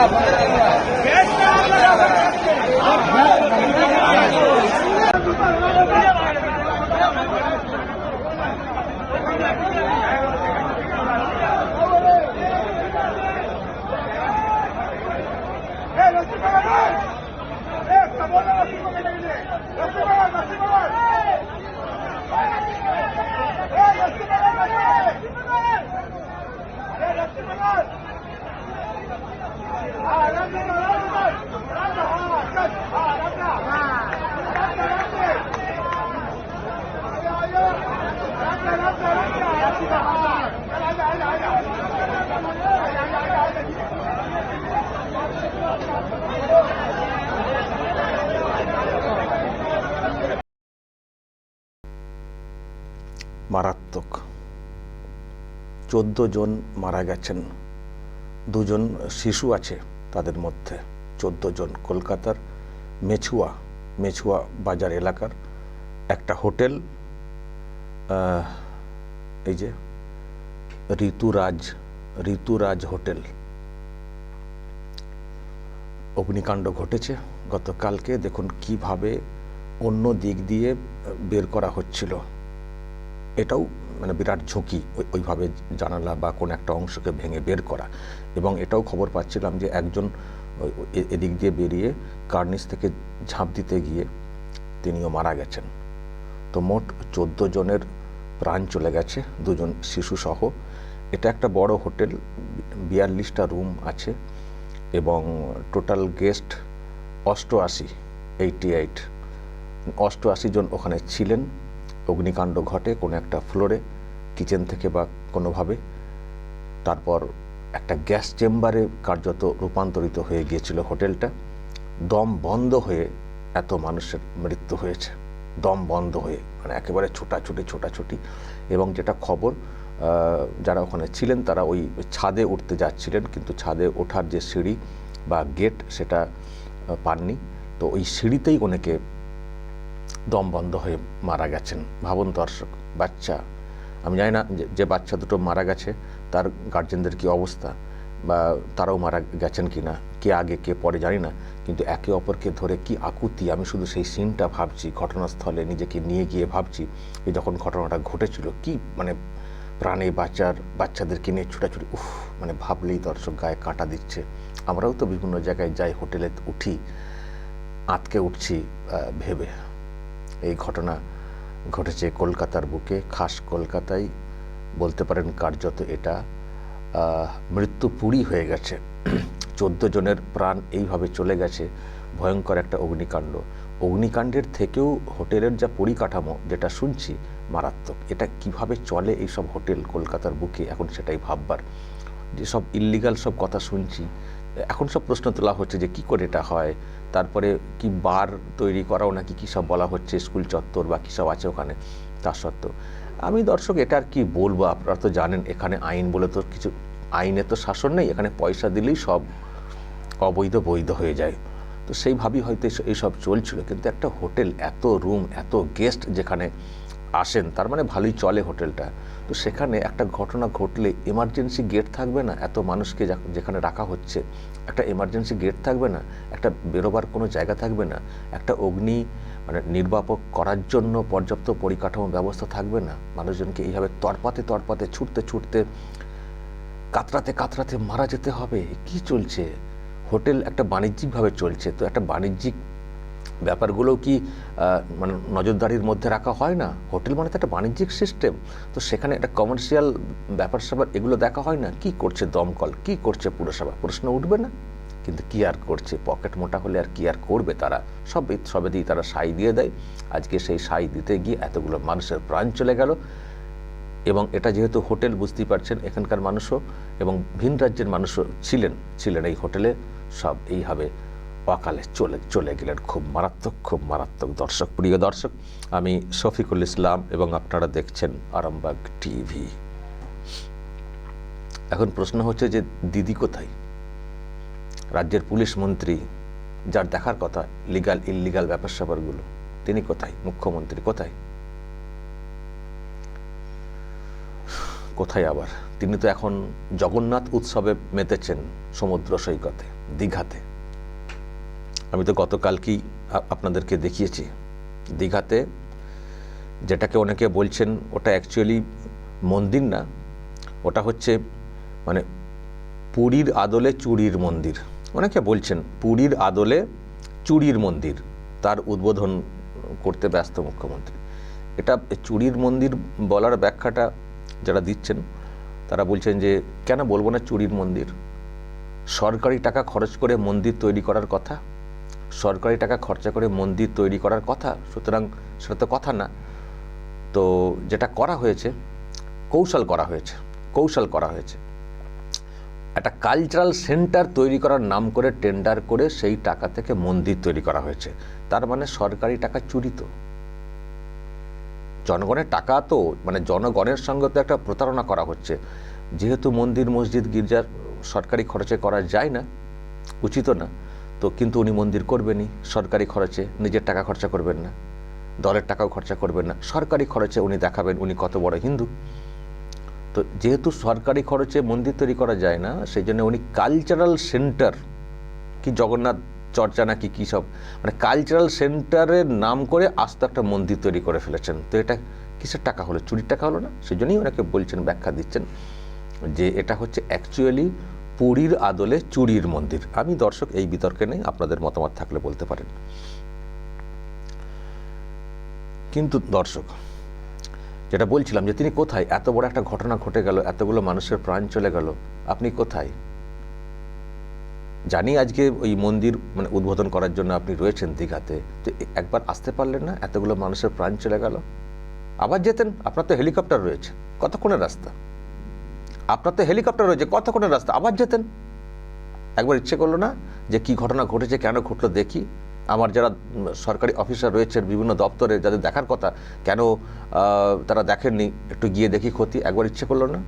Bravo. মারাত্মক। চোদ্দ জন মারা গেছেন। দুজন শিশু আছে তাদের মধ্যে। চোদ্দ জন কলকাতার, মেছুয়া মেছুয়া বাজার এলাকার। একটা হোটেল এই যে ঋতুরাজ ঋতুরাজ হোটেল। অগ্নিকাণ্ড ঘটেছে গতকালকে। দেখুন কীভাবে অন্য দিক দিয়ে বের করা হচ্ছিল। এটাও মানে বিরাট ঝুঁকি ওই- ওইভাবে জানালা বা কোনো একটা অংশকে ভেঙে বের করা। এবং এটাও খবর পাচ্ছিলাম যে একজন এদিক দিয়ে বেরিয়ে কার্নিস থেকে ঝাঁপ দিতে গিয়ে তিনিও মারা গেছেন। তো মোট চোদ্দ জনের প্রাণ চলে গেছে, দুজন শিশু সহ এটা একটা বড় হোটেল, বিয়াল্লিশটা রুম আছে এবং টোটাল গেস্ট অষ্টআশি এইটি এইট। অষ্টআশি জন ওখানে ছিলেন। অগ্নিকাণ্ড ঘটে কোনো একটা ফ্লোরে, কিচেন থেকে বা কোনোভাবে। তারপর একটা গ্যাস চেম্বারে কার্যত রূপান্তরিত হয়ে গিয়েছিল হোটেলটা। দম বন্ধ হয়ে এত মানুষের মৃত্যু হয়েছে। দম বন্ধ হয়ে মানে একেবারে ছোটাছুটি ছোটাছুটি। এবং যেটা খবর যারা ওখানে ছিলেন তারা ওই ছাদে উঠতে যাচ্ছিলেন, কিন্তু ছাদে ওঠার যে সিঁড়ি বা গেট সেটা পাননি। তো ওই সিঁড়িতেই অনেকে দম বন্ধ হয়ে মারা গেছেন। ভাবুন দর্শক, বাচ্চা। আমি জানি না যে- যে বাচ্চা দুটো মারা গেছে, তার গার্জেনদের কি অবস্থা? বা তারাও মারা গেছেন কি না? কে আগে, কে পরে জানি না। কিন্তু একে অপরকে ধরে কি আকুতি? আমি শুধু সেই সিনটা ভাবছি, ঘটনাস্থলে নিজেকে নিয়ে গিয়ে ভাবছি এই যখন ঘটনাটা ঘটেছিল, কি মানে প্রাণে বাচ্চার বাচ্চাদেরকে নিয়ে ছুটাছুটি, উফ মানে ভাবলেই দর্শক গায়ে কাটা দিচ্ছে। আমরাও তো বিভিন্ন জায়গায় যাই, হোটেলে উঠি, আঁতকে উঠছি ভেবে। এই ঘটনা ঘটেছে কলকাতার বুকে, খাস কলকাতায়। বলতে পারেন কার্যত এটা মৃত্যুপুরী হয়ে গেছে। চোদ্দ জনের প্রাণ এইভাবে চলে গেছে। ভয়ঙ্কর একটা অগ্নিকাণ্ড। অগ্নিকাণ্ডের থেকেও হোটেলের যা পরিকাঠামো, যেটা শুনছি, মারাত্মক। এটা কীভাবে চলে এই সব হোটেল কলকাতার বুকে, এখন সেটাই ভাববার। যেসব ইল্লিগাল সব কথা শুনছি এখন সব প্রশ্ন তোলা হচ্ছে যে কি করে এটা হয়, তারপরে কি বার তৈরি করাও নাকি কী সব বলা হচ্ছে, স্কুল চত্বর বা কী সব আছে ওখানে তার সত্ত্বেও। আমি দর্শক, এটা আর কি বলব, আপনারা তো জানেন, এখানে আইন বলে তো কিছু, আইনে তো শাসন নেই, এখানে পয়সা দিলেই সব অবৈধ বৈধ হয়ে যায়। তো সেইভাবেই হয়তো এইস- এইসব চলছিল, কিন্তু একটা হোটেল, এত রুম, এত গেস্ট যেখানে আসেন, তার মানে ভালোই চলে হোটেলটা। তো সেখানে একটা ঘটনা ঘটলে এমার্জেন্সি গেট থাকবে না, এত মানুষকে যেখানে রাখা হচ্ছে, একটা এমার্জেন্সি গেট থাকবে না, একটা বেরোবার কোনো জায়গা থাকবে না, একটা অগ্নি মানে নির্বাপক করার জন্য পর্যাপ্ত পরিকাঠামো ব্যবস্থা থাকবে না, মানুষজনকে এইভাবে তরপাতে তরপাতে ছুটতে ছুটতে, কাতরাতে কাতরাতে মারা যেতে হবে। কি চলছে? হোটেল একটা বাণিজ্যিকভাবে চলছে, তো একটা বাণিজ্যিক ব্যাপারগুলো কি মানে নজরদারির মধ্যে রাখা হয় না? হোটেল মানে তো একটা বাণিজ্যিক সিস্টেম তো সেখানে একটা কমার্শিয়াল ব্যাপার স্যাপার, এগুলো দেখা হয় না? কি করছে দমকল? কি করছে পুরসভা? প্রশ্ন উঠবে না? কিন্তু কি আর করছে? পকেট মোটা হলে আর কি আর করবে তারা? সব সবে দিয়ে তারা সাই দিয়ে দেয়। আজকে সেই সাই দিতে গিয়ে এতগুলো মানুষের প্রাণ চলে গেল। এবং এটা যেহেতু হোটেল, বুঝতেই পারছেন এখানকার মানুষও এবং ভিন রাজ্যের মানুষও ছিলেন ছিলেন এই হোটেলে। সব এইভাবে অকালে চলে চলে গেলেন খুব মারাত্মক খুব মারাত্মক দর্শক। প্রিয় দর্শক, আমি শফিকুল ইসলাম এবং আপনারা দেখছেন আরামবাগ টিভি। এখন প্রশ্ন হচ্ছে যে, দিদি কোথায়? রাজ্যের পুলিশ মন্ত্রী, যার দেখার কথা লিগাল ইললিগাল ব্যাপার স্যাপারগুলো তিনি কোথায়? মুখ্যমন্ত্রী কোথায়? কোথায় আবার? তিনি তো এখন জগন্নাথ উৎসবে মেতেছেন সমুদ্র সৈকতে, দীঘাতে। আমি তো গতকালকেই আপনাদেরকে দেখিয়েছি। দীঘাতে যেটাকে অনেকে বলছেন ওটা অ্যাকচুয়ালি মন্দির না, ওটা হচ্ছে মানে পুরীর আদলে চুরির মন্দির। অনেকে বলছেন পুরীর আদলে চুরির মন্দির, তার উদ্বোধন করতে ব্যস্ত মুখ্যমন্ত্রী। এটা চুরির মন্দির বলার ব্যাখ্যাটা যারা দিচ্ছেন, তারা বলছেন যে কেন বলব না চুরির মন্দির? সরকারি টাকা খরচ করে মন্দির তৈরি করার কথা? সরকারি টাকা খরচা করে মন্দির তৈরি করার কথা, সুতরাং সেটা তো কথা না। তো যেটা করা হয়েছে, কৌশল করা হয়েছে, কৌশল করা হয়েছে। একটা কালচারাল সেন্টার তৈরি করার নাম করে টেন্ডার করে সেই টাকা থেকে মন্দির তৈরি করা হয়েছে। তার মানে সরকারি টাকা চুরি তো। জনগণের টাকা তো মানে জনগণের সঙ্গে তো একটা প্রতারণা করা হচ্ছে। যেহেতু মন্দির, মসজিদ, গির্জার সরকারি খরচে করা যায় না, উচিত না। তো কিন্তু উনি মন্দির করবেনই। সরকারি খরচে নিজের টাকা খরচা করবেন না। দলের টাকাও খরচা করবেন না। সরকারি খরচে উনি দেখাবেন উনি কত বড় হিন্দু। তো যেহেতু সরকারি খরচে মন্দির তৈরি করা যায় না, সেই জন্য উনি কালচারাল সেন্টার কি জগন্নাথ চর্চা নাকি কী সব মানে কালচারাল সেন্টারের নাম করে আস্ত একটা মন্দির তৈরি করে ফেলেছেন। তো এটা কিসের টাকা হলো? চুরির টাকা হলো না? সেই জন্যই ওনাকে বলছেন, ব্যাখ্যা দিচ্ছেন যে এটা হচ্ছে অ্যাকচুয়ালি পুরীর আদলে চুরির মন্দির। আমি দর্শক, এই বিতর্কে নেই, আপনাদের মতামত থাকলে বলতে পারেন। কিন্তু দর্শক, যেটা বলছিলাম যে তিনি কোথায়? এত বড় একটা ঘটনা ঘটে গেল, এতগুলো মানুষের প্রাণ চলে গেল, আপনি কোথায়? জানি আজকে ওই মন্দির মানে উদ্বোধন করার জন্য আপনি রয়েছেন দীঘাতে, তো একবার আসতে পারলেন না? এতগুলো মানুষের প্রাণ চলে গেল? আবার যেতেন, আপনার তো হেলিকপ্টার রয়েছে, কতক্ষণের রাস্তা? আপনার তো হেলিকপ্টার রয়েছে, কতক্ষণের রাস্তা? আবার যেতেন। একবার ইচ্ছে করল না যে কি ঘটনা ঘটেছে, কেন ঘটলো দেখি। আমার যারা সরকারি অফিসার রয়েছেন, বিভিন্ন দপ্তরে যাদের দেখার কথা, কেন তারা দেখেননি? একটু গিয়ে দেখি ক্ষতি, একবার ইচ্ছে করল না।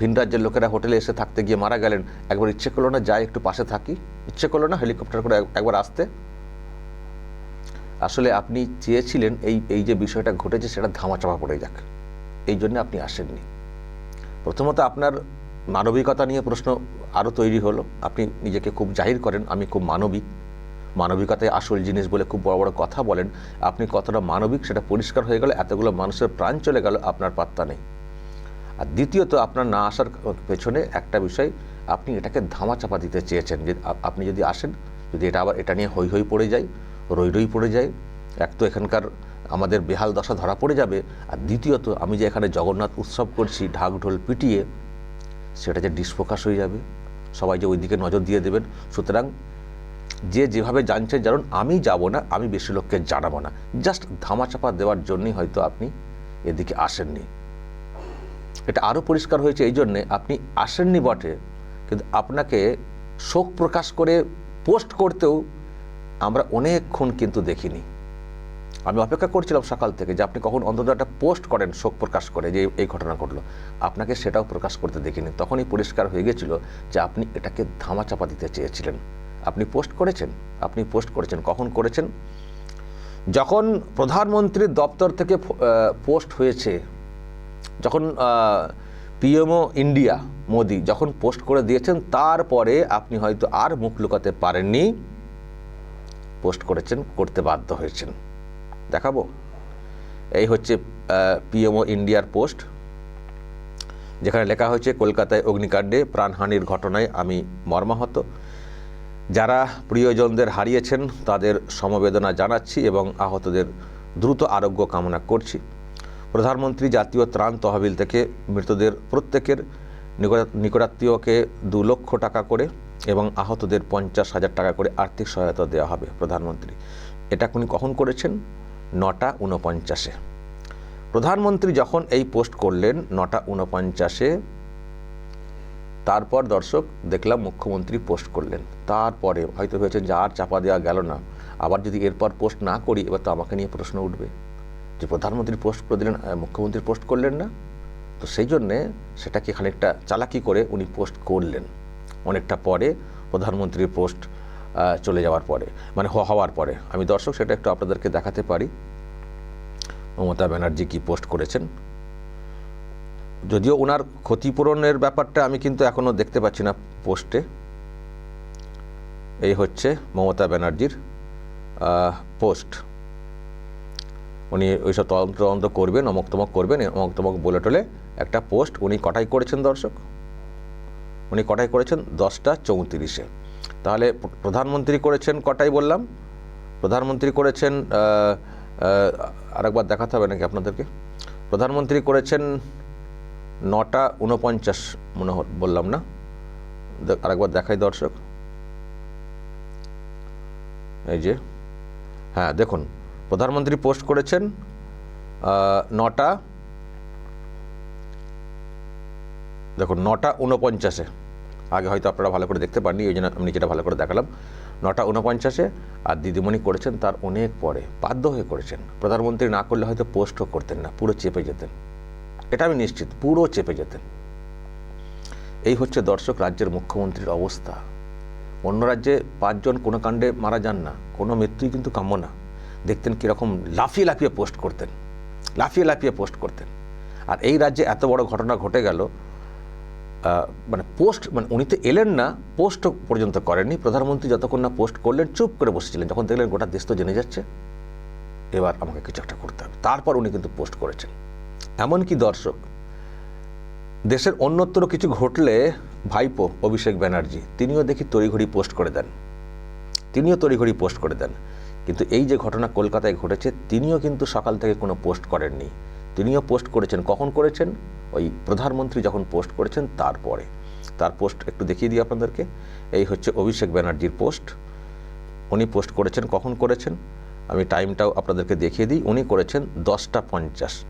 ভিন রাজ্যের লোকেরা হোটেলে এসে থাকতে গিয়ে মারা গেলেন, একবার ইচ্ছে করল না, যাই একটু পাশে থাকি। ইচ্ছে করল না হেলিকপ্টার করে একবার আসতে। আসলে আপনি চেয়েছিলেন এই এই যে বিষয়টা ঘটেছে, সেটা ধামাচাপা পড়ে যাক। এই জন্য আপনি আসেননি। প্রথমত আপনার মানবিকতা নিয়ে প্রশ্ন আরও তৈরি হলো। আপনি নিজেকে খুব জাহির করেন, আমি খুব মানবিক। মানবিকতায় আসল জিনিস বলে খুব বড় বড় কথা বলেন। আপনি কতটা মানবিক সেটা পরিষ্কার হয়ে গেল, এতগুলো মানুষের প্রাণ চলে গেল, আপনার পাত্তা নেই। আর দ্বিতীয়ত, আপনার না আসার পেছনে একটা বিষয়, আপনি এটাকে ধামাচাপা দিতে চেয়েছেন যে আপনি যদি আসেন, যদি এটা আবার এটা নিয়ে হই হই পড়ে যায়, রই রই পড়ে যায়, এক তো এখানকার আমাদের বেহাল দশা ধরা পড়ে যাবে। আর দ্বিতীয়ত, আমি যে এখানে জগন্নাথ উৎসব করছি, ঢাক ঢোল পিটিয়ে, সেটা যে ডিসফোকাস হয়ে যাবে। সবাই যে ওইদিকে নজর দিয়ে দেবেন। সুতরাং, যে যেভাবে জানছেন, জানুন, আমি যাব না, আমি বেশি লোককে জানাব না। জাস্ট ধামাচাপা দেওয়ার জন্যই হয়তো আপনি এদিকে আসেননি। এটা আরও পরিষ্কার হয়েছে এই জন্যে, আপনি আসেননি বটে, কিন্তু আপনাকে শোক প্রকাশ করে পোস্ট করতেও আমরা অনেকক্ষণ কিন্তু দেখিনি। আমি অপেক্ষা করছিলাম সকাল থেকে যে আপনি কখন অন্তত একটা পোস্ট করেন শোক প্রকাশ করে যে এই ঘটনা ঘটলো। আপনাকে সেটাও প্রকাশ করতে দেখিনি। তখনই পরিষ্কার হয়ে গেছিল যে আপনি এটাকে ধামাচাপা দিতে চেয়েছিলেন। আপনি পোস্ট করেছেন? আপনি পোস্ট করেছেন। কখন করেছেন? যখন প্রধানমন্ত্রীর দপ্তর থেকে পোস্ট হয়েছে, যখন পিএমও ইন্ডিয়া, মোদি যখন পোস্ট করে দিয়েছেন, তারপরে আপনি হয়তো আর মুখ লুকাতে পারেননি। পোস্ট করেছেন, করতে বাধ্য হয়েছেন। দেখাবো। এই হচ্ছে পিএমও ইন্ডিয়ার পোস্ট, যেখানে লেখা হয়েছে, কলকাতায় অগ্নিকাণ্ডে প্রাণহানির ঘটনায় আমি মর্মাহত। যারা প্রিয়জনদের হারিয়েছেন, তাদের সমবেদনা জানাচ্ছি এবং আহতদের দ্রুত আরোগ্য কামনা করছি। প্রধানমন্ত্রী জাতীয় ত্রাণ তহবিল থেকে মৃতদের প্রত্যেকের নিকট- নিকটাত্মীয়কে দু লক্ষ টাকা করে এবং আহতদের পঞ্চাশ হাজার টাকা করে আর্থিক সহায়তা দেওয়া হবে প্রধানমন্ত্রী। এটা উনি কখন করেছেন? নটা উনপঞ্চাশে প্রধানমন্ত্রী যখন এই পোস্ট করলেন নটা উনপঞ্চাশে তারপর দর্শক দেখলাম মুখ্যমন্ত্রী পোস্ট করলেন। তারপরে হয়তো ভেবেছেন যে আর চাপা দেওয়া গেল না। আবার যদি এরপর পোস্ট না করি, এবার তো আমাকে নিয়ে প্রশ্ন উঠবে। যে প্রধানমন্ত্রী পোস্ট করে দিলেন মুখ্যমন্ত্রী পোস্ট করলেন না? তো সেই জন্যে সেটাকে খানিকটা চালাকি করে উনি পোস্ট করলেন। অনেকটা পরে প্রধানমন্ত্রীর পোস্ট চলে যাওয়ার পরে মানে হওয়ার পরে। আমি দর্শক, সেটা একটু আপনাদেরকে দেখাতে পারি। মমতা ব্যানার্জি কি পোস্ট করেছেন? যদিও ওনার ক্ষতিপূরণের ব্যাপারটা আমি কিন্তু এখনও দেখতে পাচ্ছি না পোস্টে। এই হচ্ছে মমতা ব্যানার্জির পোস্ট। উনি ওইসব তদন্ত তদন্ত করবেন, অমক তমক করবেন, অমক তমক বলে টলে একটা পোস্ট উনি কটাই করেছেন দর্শক? উনি কটাই করেছেন? দশটা চৌত্রিশে। তাহলে প্রধানমন্ত্রী করেছেন কটাই বললাম? প্রধানমন্ত্রী করেছেন আরেকবার দেখাতে হবে নাকি আপনাদেরকে? প্রধানমন্ত্রী করেছেন নটা উনপঞ্চাশ মনে বললাম না? আরেকবার দেখাই দর্শক। এই যে হ্যাঁ দেখুন, প্রধানমন্ত্রী পোস্ট করেছেন নটা, দেখুন, নটা উনপঞ্চাশে আগে হয়তো আপনারা ভালো করে দেখতে পাননি ওই জন্য আমি যেটা ভালো করে দেখালাম। নটা উনপঞ্চাশে আর দিদিমণি করেছেন তার অনেক পরে, বাধ্য হয়ে করেছেন। প্রধানমন্ত্রী না করলে হয়তো পোস্টও করতেন না, পুরো চেপে যেতেন। এটা আমি নিশ্চিত, পুরো চেপে যেতেন। এই হচ্ছে দর্শক রাজ্যের মুখ্যমন্ত্রীর অবস্থা। অন্য রাজ্যে পাঁচজন কোনো কাণ্ডে মারা যান না, কোনো মৃত্যুই কিন্তু কাম্য না। দেখতেন কীরকম লাফিয়ে লাফিয়ে পোস্ট করতেন, লাফিয়ে লাফিয়ে পোস্ট করতেন। আর এই রাজ্যে এত বড় ঘটনা ঘটে গেল মানে পোস্ট মানে উনি তো এলেন না, পোস্ট পর্যন্ত করেননি। প্রধানমন্ত্রী যতক্ষণ না পোস্ট করলেন, চুপ করে বসেছিলেন। যখন দেখলেন গোটা দেশ তো জেনে যাচ্ছে, এবার আমাকে কিছু একটা করতে হবে। তারপর উনি কিন্তু পোস্ট করেছেন। এমনকি দর্শক, দেশের অন্যত্র কিছু ঘটলে ভাইপো অভিষেক ব্যানার্জি, তিনিও দেখি তড়িঘড়ি পোস্ট করে দেন। তিনিও তড়িঘড়ি পোস্ট করে দেন। কিন্তু এই যে ঘটনা কলকাতায় ঘটেছে, তিনিও কিন্তু সকাল থেকে কোনো পোস্ট করেননি। তিনিও পোস্ট করেছেন। কখন করেছেন? ওই প্রধানমন্ত্রী যখন পোস্ট করেছেন, তারপরে। তার পোস্ট একটু দেখিয়ে দিই আপনাদেরকে। এই হচ্ছে অভিষেক ব্যানার্জির পোস্ট। উনি পোস্ট করেছেন, কখন করেছেন? আমি টাইমটাও আপনাদেরকে দেখিয়ে দিই। উনি করেছেন দশটা পঞ্চাশ।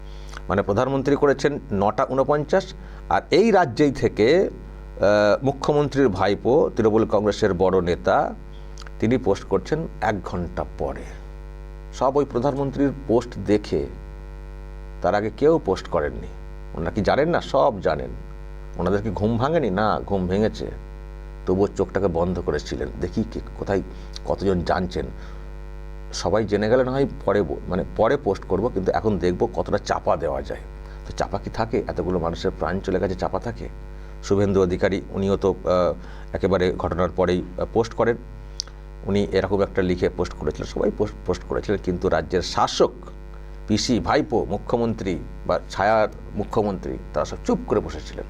মানে প্রধানমন্ত্রী করেছেন নটা উনপঞ্চাশ আর এই রাজ্যেই থেকে মুখ্যমন্ত্রীর ভাইপো, তৃণমূল কংগ্রেসের বড় নেতা, তিনি পোস্ট করছেন এক ঘণ্টা পরে। সব ওই প্রধানমন্ত্রীর পোস্ট দেখে তার আগে কেউ পোস্ট করেননি। ওনারা কি জানেন না? সব জানেন। ওনাদের কি ঘুম ভাঙেনি? না, ঘুম ভেঙেছে। তবুও চোখটাকে বন্ধ করেছিলেন। দেখি কে, কোথায় কতজন জানছেন। সবাই জেনে গেলে না হয় পরে মানে পরে পোস্ট করব, কিন্তু এখন দেখব কতটা চাপা দেওয়া যায়। তো চাপা কি থাকে? এতগুলো মানুষের প্রাণ চলে গেছে, চাপা থাকে? শুভেন্দু অধিকারী, উনিও তো একেবারে ঘটনার পরেই পোস্ট করেন। উনি এরকম একটা লিখে পোস্ট করেছিলেন সবাই পোস্ট পোস্ট করেছিলেন, কিন্তু রাজ্যের শাসক পিসি, ভাইপো, মুখ্যমন্ত্রী বা ছায়ার মুখ্যমন্ত্রী তারা সব চুপ করে বসেছিলেন।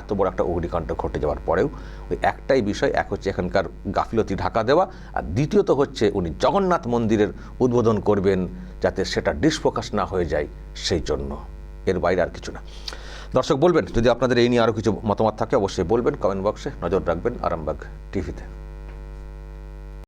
এত বড় একটা অগ্নিকাণ্ড ঘটে যাওয়ার পরেও ওই একটাই বিষয়, এক হচ্ছে এখানকার গাফিলতি ঢাকা দেওয়া, আর দ্বিতীয়ত হচ্ছে উনি জগন্নাথ মন্দিরের উদ্বোধন করবেন যাতে সেটা ডিসফোকাস না হয়ে যায় সেই জন্য। এর বাইরে আর কিছু না। দর্শক বলবেন, যদি আপনাদের এই নিয়ে আরও কিছু মতামত থাকে অবশ্যই বলবেন কমেন্ট বক্সে নজর রাখবেন আরামবাগ টিভিতে